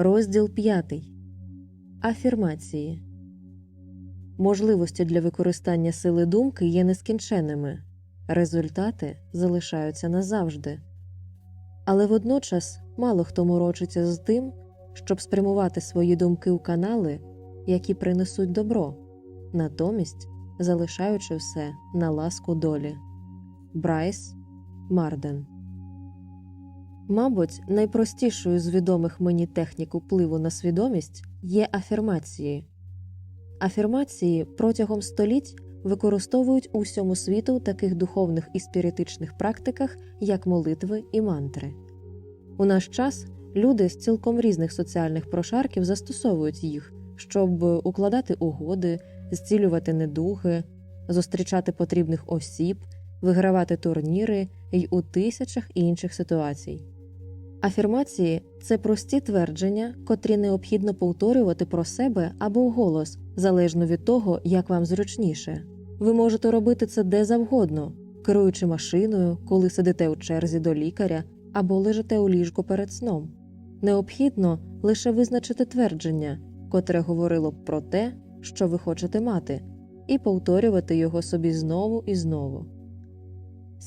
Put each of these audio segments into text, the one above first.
Розділ 5. Афірмації Можливості для використання сили думки є нескінченними, результати залишаються назавжди. Але водночас мало хто морочиться з тим, щоб спрямувати свої думки у канали, які принесуть добро, натомість залишаючи все на ласку долі. Брайс Марден Мабуть, найпростішою з відомих мені технік впливу на свідомість є афірмації. Афірмації протягом століть використовують у всьому світу в таких духовних і спіритичних практиках, як молитви і мантри. У наш час люди з цілком різних соціальних прошарків застосовують їх, щоб укладати угоди, зцілювати недуги, зустрічати потрібних осіб, вигравати турніри й у тисячах інших ситуацій. Афірмації це прості твердження, котрі необхідно повторювати про себе або вголос, залежно від того, як вам зручніше. Ви можете робити це де завгодно, керуючи машиною, коли сидите у черзі до лікаря або лежите у ліжку перед сном. Необхідно лише визначити твердження, котре говорило б про те, що ви хочете мати, і повторювати його собі знову і знову.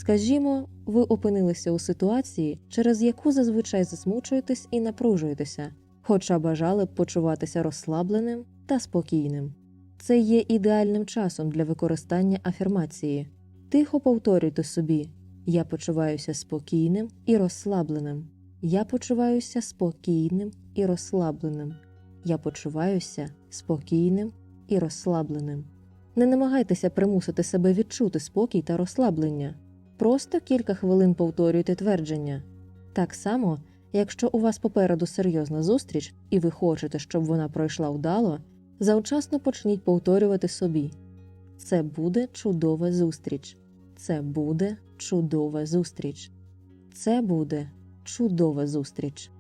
Скажімо, ви опинилися у ситуації, через яку зазвичай засмучуєтесь і напружуєтеся, хоча бажали б почуватися розслабленим та спокійним. Це є ідеальним часом для використання афірмації. Тихо повторюйте собі: Я почуваюся спокійним і розслабленим. Я почуваюся спокійним і розслабленим. Я почуваюся спокійним і розслабленим. Не намагайтеся примусити себе відчути спокій та розслаблення. Просто кілька хвилин повторюйте твердження. Так само, якщо у вас попереду серйозна зустріч, і ви хочете, щоб вона пройшла вдало, завчасно почніть повторювати собі: Це буде чудова зустріч. Це буде чудова зустріч. Це буде чудова зустріч.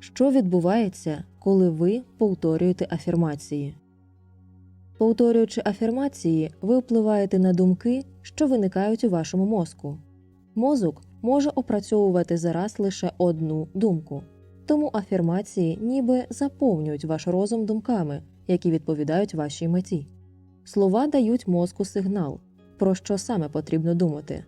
Що відбувається, коли ви повторюєте афірмації? Повторюючи афірмації, ви впливаєте на думки, що виникають у вашому мозку. Мозок може опрацьовувати зараз лише одну думку, тому афірмації ніби заповнюють ваш розум думками, які відповідають вашій меті. Слова дають мозку сигнал, про що саме потрібно думати.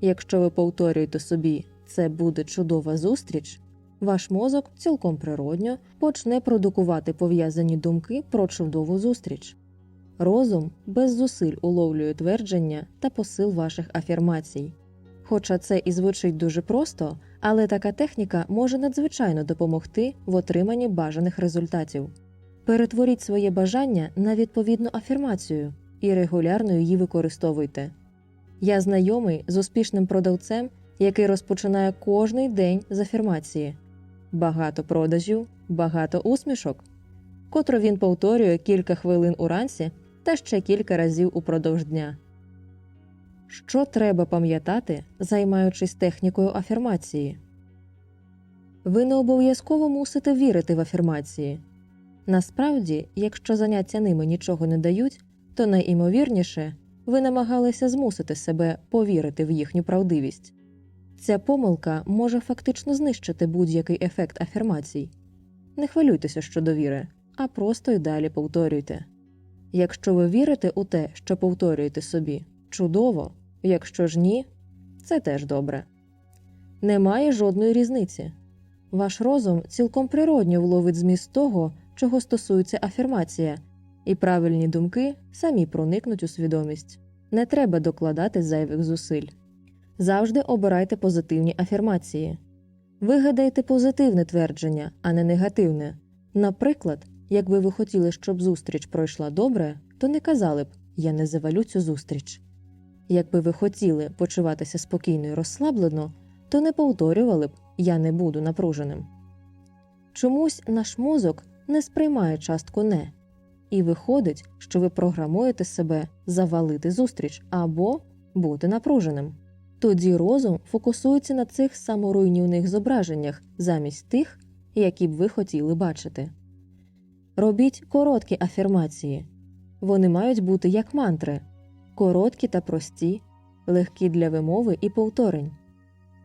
Якщо ви повторюєте собі це буде чудова зустріч, ваш мозок цілком природньо почне продукувати пов'язані думки про чудову зустріч. Розум без зусиль уловлює твердження та посил ваших афірмацій. Хоча це і звучить дуже просто, але така техніка може надзвичайно допомогти в отриманні бажаних результатів. Перетворіть своє бажання на відповідну афірмацію і регулярно її використовуйте. Я знайомий з успішним продавцем, який розпочинає кожний день з афірмації багато продажів, багато усмішок, котру він повторює кілька хвилин уранці та ще кілька разів упродовж дня. Що треба пам'ятати, займаючись технікою афірмації? Ви не обов'язково мусите вірити в афірмації. Насправді, якщо заняття ними нічого не дають, то найімовірніше ви намагалися змусити себе повірити в їхню правдивість. Ця помилка може фактично знищити будь-який ефект афірмацій. Не хвилюйтеся щодо віри, а просто й далі повторюйте. Якщо ви вірите у те, що повторюєте собі, чудово, якщо ж ні, це теж добре. Немає жодної різниці. Ваш розум цілком природньо вловить зміст того, чого стосується афірмація, і правильні думки самі проникнуть у свідомість. Не треба докладати зайвих зусиль. Завжди обирайте позитивні афірмації. Вигадайте позитивне твердження, а не негативне. Наприклад, якби ви хотіли, щоб зустріч пройшла добре, то не казали б Я не завалю цю зустріч. Якби ви хотіли почуватися спокійно і розслаблено, то не повторювали б Я не буду напруженим. Чомусь наш мозок не сприймає частку не, і виходить, що ви програмуєте себе завалити зустріч або бути напруженим. Тоді розум фокусується на цих саморуйнівних зображеннях замість тих, які б ви хотіли бачити. Робіть короткі афірмації. Вони мають бути як мантри, короткі та прості, легкі для вимови і повторень.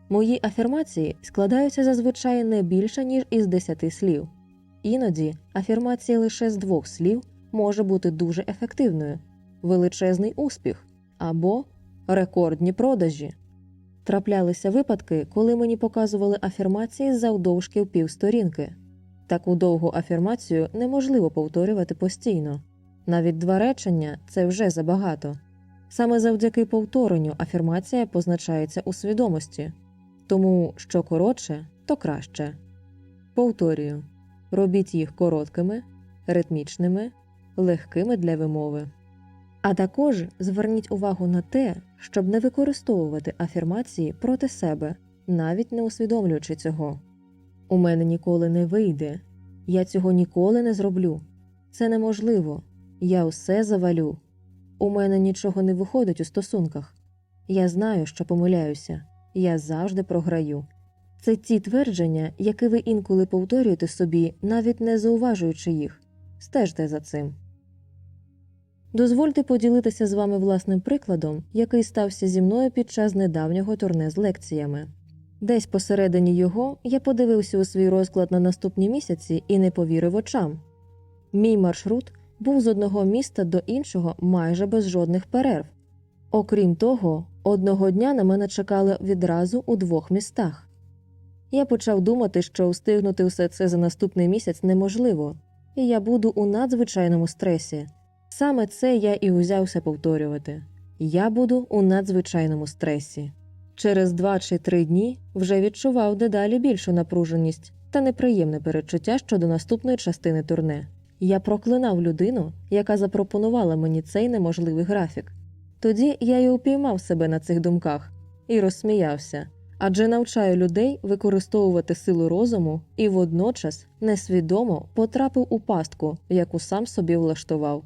Мої афірмації складаються зазвичай не більше, ніж із 10 слів. іноді афірмація лише з двох слів може бути дуже ефективною: величезний успіх або рекордні продажі. Траплялися випадки, коли мені показували афірмації завдовжки в півсторінки. Таку довгу афірмацію неможливо повторювати постійно. Навіть два речення це вже забагато. Саме завдяки повторенню афірмація позначається у свідомості, тому що коротше, то краще. Повторюю, робіть їх короткими, ритмічними, легкими для вимови. А також зверніть увагу на те, щоб не використовувати афірмації проти себе, навіть не усвідомлюючи цього. У мене ніколи не вийде, я цього ніколи не зроблю. Це неможливо, я усе завалю. У мене нічого не виходить у стосунках. Я знаю, що помиляюся, я завжди програю. Це ті твердження, які ви інколи повторюєте собі, навіть не зауважуючи їх. Стежте за цим. Дозвольте поділитися з вами власним прикладом, який стався зі мною під час недавнього турне з лекціями. Десь посередині його я подивився у свій розклад на наступні місяці і не повірив очам. Мій маршрут був з одного міста до іншого майже без жодних перерв. Окрім того, одного дня на мене чекали відразу у двох містах. Я почав думати, що встигнути все це за наступний місяць неможливо, і я буду у надзвичайному стресі. Саме це я і узявся повторювати я буду у надзвичайному стресі. Через два чи три дні вже відчував дедалі більшу напруженість та неприємне перечуття щодо наступної частини турне. Я проклинав людину, яка запропонувала мені цей неможливий графік. Тоді я й упіймав себе на цих думках і розсміявся, адже навчаю людей використовувати силу розуму і водночас несвідомо потрапив у пастку, яку сам собі влаштував.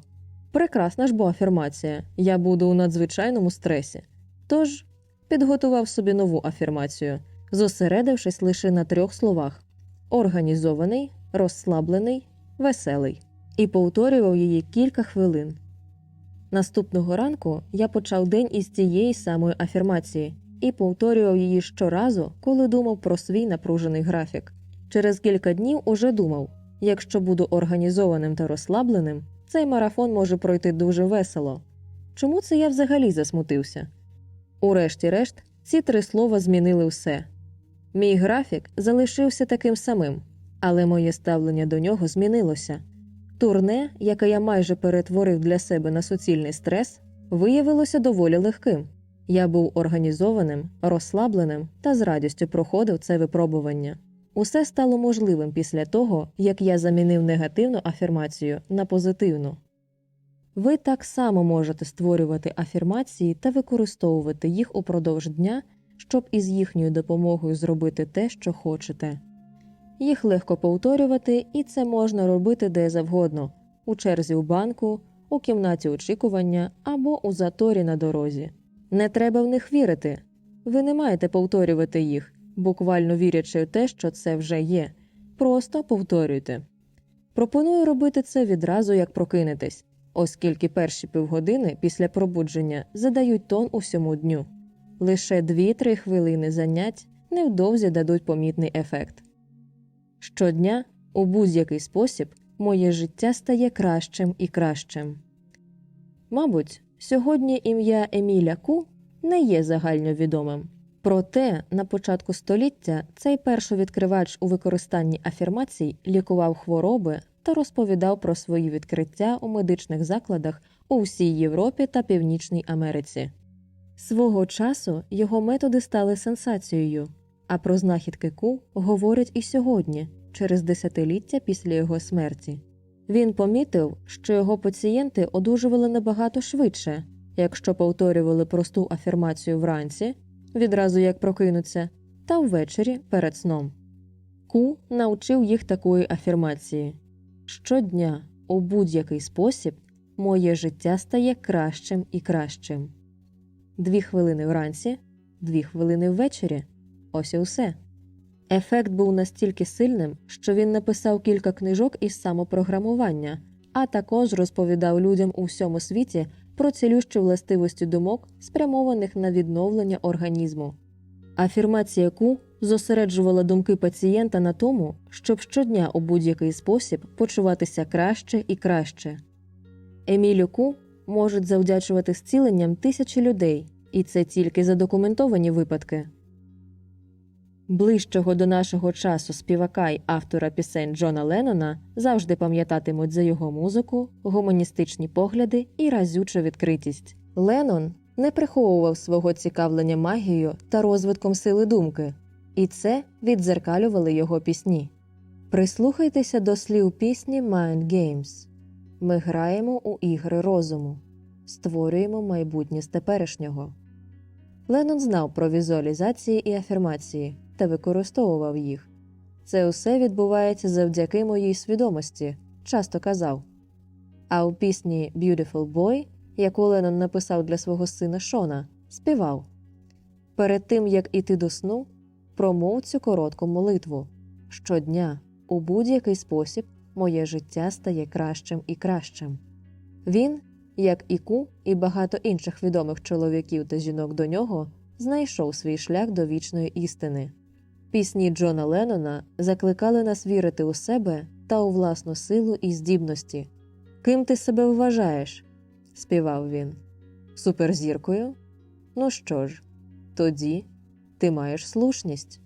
Прекрасна ж бо афірмація я буду у надзвичайному стресі. Тож підготував собі нову афірмацію, зосередившись лише на трьох словах: організований, розслаблений, веселий, і повторював її кілька хвилин. Наступного ранку я почав день із цієї самої афірмації і повторював її щоразу, коли думав про свій напружений графік. Через кілька днів уже думав: якщо буду організованим та розслабленим, цей марафон може пройти дуже весело. Чому це я взагалі засмутився? Урешті-решт, ці три слова змінили все. Мій графік залишився таким самим, але моє ставлення до нього змінилося. Турне, яке я майже перетворив для себе на суцільний стрес, виявилося доволі легким. Я був організованим, розслабленим та з радістю проходив це випробування. Усе стало можливим після того, як я замінив негативну афірмацію на позитивну. Ви так само можете створювати афірмації та використовувати їх упродовж дня, щоб із їхньою допомогою зробити те, що хочете. Їх легко повторювати, і це можна робити де завгодно у черзі у банку, у кімнаті очікування або у заторі на дорозі. Не треба в них вірити. Ви не маєте повторювати їх, буквально вірячи в те, що це вже є. Просто повторюйте. Пропоную робити це відразу, як прокинетесь, оскільки перші півгодини після пробудження задають тон усьому дню. Лише 2-3 хвилини занять невдовзі дадуть помітний ефект. Щодня, у будь-який спосіб, моє життя стає кращим і кращим. Мабуть, сьогодні ім'я Еміля Ку не є загальновідомим. Проте на початку століття цей першовідкривач у використанні афірмацій лікував хвороби та розповідав про свої відкриття у медичних закладах у всій Європі та Північній Америці. Свого часу його методи стали сенсацією, а про знахідки Ку говорять і сьогодні, через десятиліття після його смерті. Він помітив, що його пацієнти одужували набагато швидше, якщо повторювали просту афірмацію вранці, відразу як прокинуться, та ввечері перед сном. Ку навчив їх такої афірмації щодня, у будь-який спосіб, моє життя стає кращим і кращим. Дві хвилини вранці, дві хвилини ввечері. Ось і все. Ефект був настільки сильним, що він написав кілька книжок із самопрограмування, а також розповідав людям у всьому світі про цілющі властивості думок, спрямованих на відновлення організму. Афірмація Ку зосереджувала думки пацієнта на тому, щоб щодня у будь-який спосіб почуватися краще і краще. Емілю Ку можуть завдячувати зціленням тисячі людей, і це тільки задокументовані випадки. Ближчого до нашого часу співака й автора пісень Джона Леннона завжди пам'ятатимуть за його музику, гуманістичні погляди і разючу відкритість. Леннон не приховував свого цікавлення магією та розвитком сили думки, і це віддзеркалювали його пісні. Прислухайтеся до слів пісні Mind Games. Ми граємо у ігри розуму, створюємо майбутнє з теперішнього. Леннон знав про візуалізації і афірмації та використовував їх. Це усе відбувається завдяки моїй свідомості, часто казав. А у пісні Beautiful Boy, яку Леннон написав для свого сина Шона, співав Перед тим як іти до сну, промов цю коротку молитву. Щодня, у будь-який спосіб, моє життя стає кращим і кращим. Він, як і Ку, і багато інших відомих чоловіків та жінок до нього, знайшов свій шлях до вічної істини. Пісні Джона Леннона закликали нас вірити у себе та у власну силу і здібності. Ким ти себе вважаєш? співав він. Суперзіркою? Ну що ж, тоді ти маєш слушність.